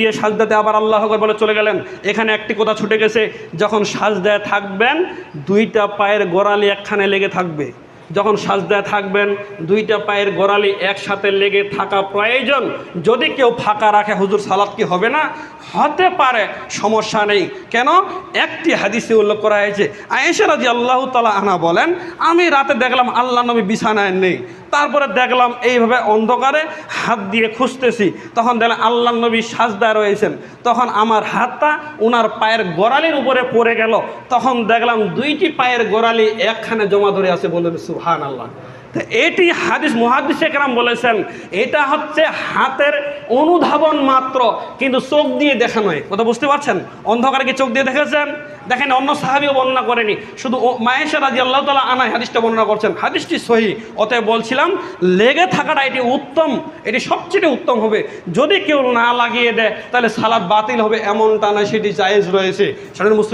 দিয়ে সাজদাতে আবার আল্লাহ আকবার বলে চলে গেলেন। এখানে একটি কথা ছুটে গেছে, যখন সাজদায় থাকবেন, দুইটা পায়ের গোড়ালি একখানে লেগে থাকবে। যখন সাজদায় থাকবেন, দুইটা পায়ের গোড়ালি একসাথে লেগে থাকা প্রয়োজন। যদি কেউ ফাঁকা রাখে, হুজুর, সালাত কি হবে না? হতে পারে, সমস্যা নেই। কেন? একটি হাদিসে উল্লেখ করা হয়েছে, আয়েশা রাজি আল্লাহ তালা আনা বলেন, আমি রাতে দেখলাম আল্লাহ নবী বিছানায় নেই। তারপরে দেখলাম এইভাবে অন্ধকারে হাত দিয়ে খুঁজতেছি। তখন দেখলাম আল্লাহ নবী সাজদায় রয়েছেন। তখন আমার হাতটা ওনার পায়ের গোড়ালির উপরে পড়ে গেল। তখন দেখলাম দুইটি পায়ের গোড়ালি একখানে জমা ধরে আছে বললেন সুহান আল্লাহ এটি হাদিস মহাদিস একরাম বলেছেন, এটা হচ্ছে হাতের অনুধাবন মাত্র, কিন্তু চোখ দিয়ে দেখা নয়। কথা বুঝতে পারছেন? অন্ধকারে কি চোখ দিয়ে দেখেছেন? দেখেন, অন্য সাহাবিও বর্ণনা করেনি। শুধু মায়েশা রাজি আল্লাহ তালা আনাই হাদিসটা বর্ণনা করছেন। হাদিসটি সহি, অতএব বলছিলাম, লেগে থাকাটা এটি উত্তম, এটি সবচেয়ে উত্তম হবে। যদি কেউ না লাগিয়ে দেয়, তাহলে সালাদ বাতিল হবে, এমনটা নয়, সেটি জায়েজ রয়েছে। সেটা মুসলিম